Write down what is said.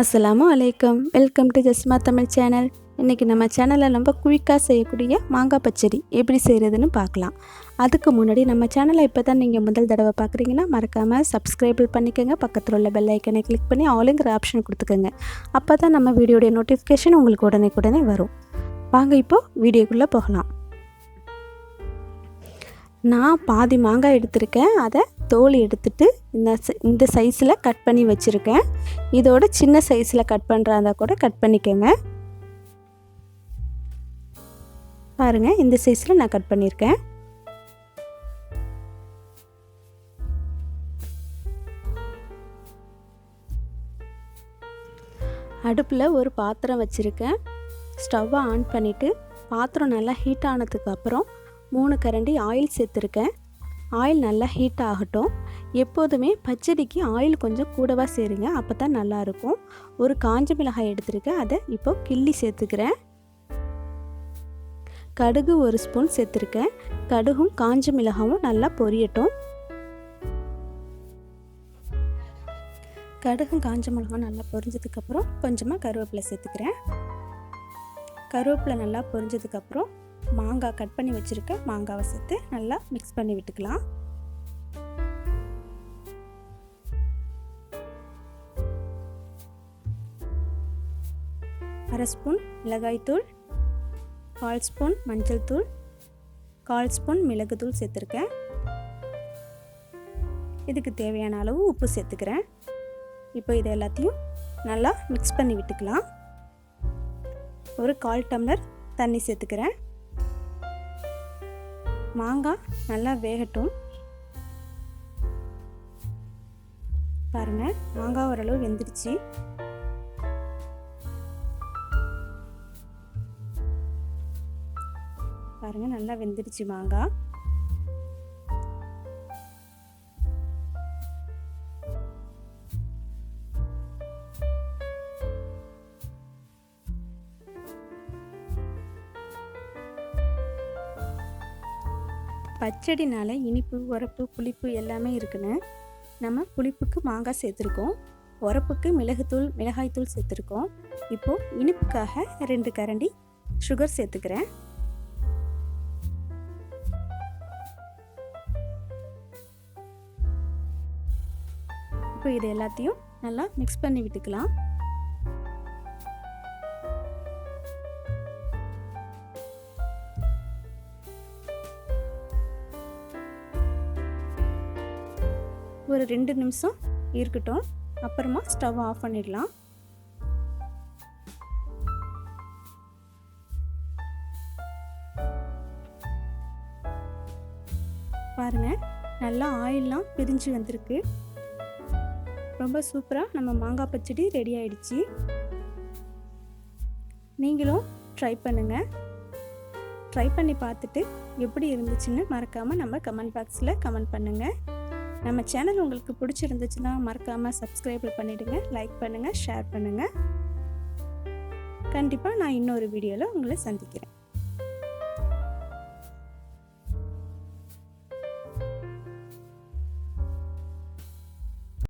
அஸ்ஸலாமு வலைக்கம் welcome to Jasma Tamil channel. இன்றைக்கி நம்ம சேனலில் ரொம்ப குயிக்காக செய்யக்கூடிய மாங்காய் பச்சடி எப்படி செய்கிறதுன்னு பார்க்கலாம். அதுக்கு முன்னாடி நம்ம சேனலை இப்போ தான் நீங்கள் முதல் தடவை பார்க்குறீங்கன்னா மறக்காமல் சப்ஸ்கிரைபிள் பண்ணிக்கோங்க. பக்கத்தில் உள்ள பெல் ஐக்கனை கிளிக் பண்ணி ஆளுங்கிற ஆப்ஷன் கொடுத்துக்கோங்க. அப்போ தான் நம்ம வீடியோடைய நோட்டிஃபிகேஷன் உங்களுக்கு உடனே உடனே வரும். வாங்க இப்போது வீடியோக்குள்ளே போகலாம். நான் பாதி மாங்காய் எடுத்திருக்கேன். அதை தோல் எடுத்துட்டு இந்த இந்த சைஸில் கட் பண்ணி வச்சுருக்கேன். இதோட சின்ன சைஸில் கட் பண்ணுறாந்தா கூட கட் பண்ணிக்கோங்க. பாருங்கள் இந்த சைஸில் நான் கட் பண்ணியிருக்கேன் அடுப்பில் ஒரு பாத்திரம் வச்சுருக்கேன். ஸ்டவ்வை ஆன் பண்ணிவிட்டு பாத்திரம் நல்லா ஹீட் ஆனதுக்கு அப்புறம் மூணு கரண்டி ஆயில் சேர்த்துருக்கேன். ஆயில் நல்லா ஹீட் ஆகட்டும். எப்போதுமே பச்சடிக்கு ஆயில் கொஞ்சம் கூடவாக சேருங்க அப்போ தான் நல்லாயிருக்கும். ஒரு காஞ்ச மிளகாய் எடுத்துருக்கேன் அதை இப்போ கிள்ளி சேர்த்துக்கிறேன். கடுகு ஒரு ஸ்பூன் சேர்த்துருக்கேன். கடுகும் காஞ்ச மிளகாவும் நல்லா பொரியட்டும். கடுகும் காஞ்ச மிளகாய் நல்லா பொரிஞ்சதுக்கப்புறம் கொஞ்சமாக கருவேப்பிலை சேர்த்துக்கிறேன். கருவேப்பிலை நல்லா பொரிஞ்சதுக்கப்புறம் மாங்காய் கட் பண்ணி வச்சுருக்க மாங்காவை சேர்த்து நல்லா மிக்ஸ் பண்ணி விட்டுக்கலாம். அரை ஸ்பூன் மிளகாய்த்தூள் கால் ஸ்பூன் மஞ்சள் தூள் கால் ஸ்பூன் மிளகுத்தூள் சேர்த்துருக்கேன். இதுக்கு தேவையான அளவு உப்பு சேர்த்துக்கிறேன். இப்போ இது எல்லாத்தையும் நல்லா மிக்ஸ் பண்ணி விட்டுக்கலாம். ஒரு கால் டம்ளர் தண்ணி சேர்த்துக்கிறேன். மாங்காய் நல்லா வேகட்டும். பாருங்கள் மாங்காய் ஓரளவு வெந்துருச்சு பாருங்கள் நல்லா வெந்துருச்சு மாங்காய். பச்சடினால் இனிப்பு உரப்பு புளிப்பு எல்லாமே இருக்குன்னு நம்ம புளிப்புக்கு மாங்காய் சேர்த்துருக்கோம். உரப்புக்கு மிளகுத்தூள் மிளகாய்த்தூள் சேர்த்துருக்கோம். இப்போது இனிப்புக்காக ரெண்டு கரண்டி சுகர் சேர்த்துக்கிறேன். இப்போ இது எல்லாத்தையும் நல்லா மிக்ஸ் பண்ணி விட்டுக்கலாம். ஒரு ரெண்டு நிமிஷம் இருக்கட்டும். அப்புறமா ஸ்டவ் ஆஃப் பண்ணிடலாம். பாருங்கள் நல்லா ஆயிலெலாம் பிரிஞ்சு வந்திருக்கு. ரொம்ப சூப்பராக நம்ம மாங்காய் பச்சடி ரெடி ஆயிடுச்சு. நீங்களும் ட்ரை பண்ணுங்கள் ட்ரை பண்ணி பார்த்துட்டு எப்படி இருந்துச்சுன்னு மறக்காமல் நம்ம கமெண்ட் பாக்ஸில் கமெண்ட் பண்ணுங்கள் நம்ம சேனல் உங்களுக்கு பிடிச்சிருந்துச்சுன்னா மறக்காமல் சப்ஸ்கிரைபில் பண்ணிவிடுங்க லைக் பண்ணுங்கள் ஷேர் பண்ணுங்கள் கண்டிப்பாக நான் இன்னொரு வீடியோவில் உங்களை சந்திக்கிறேன்.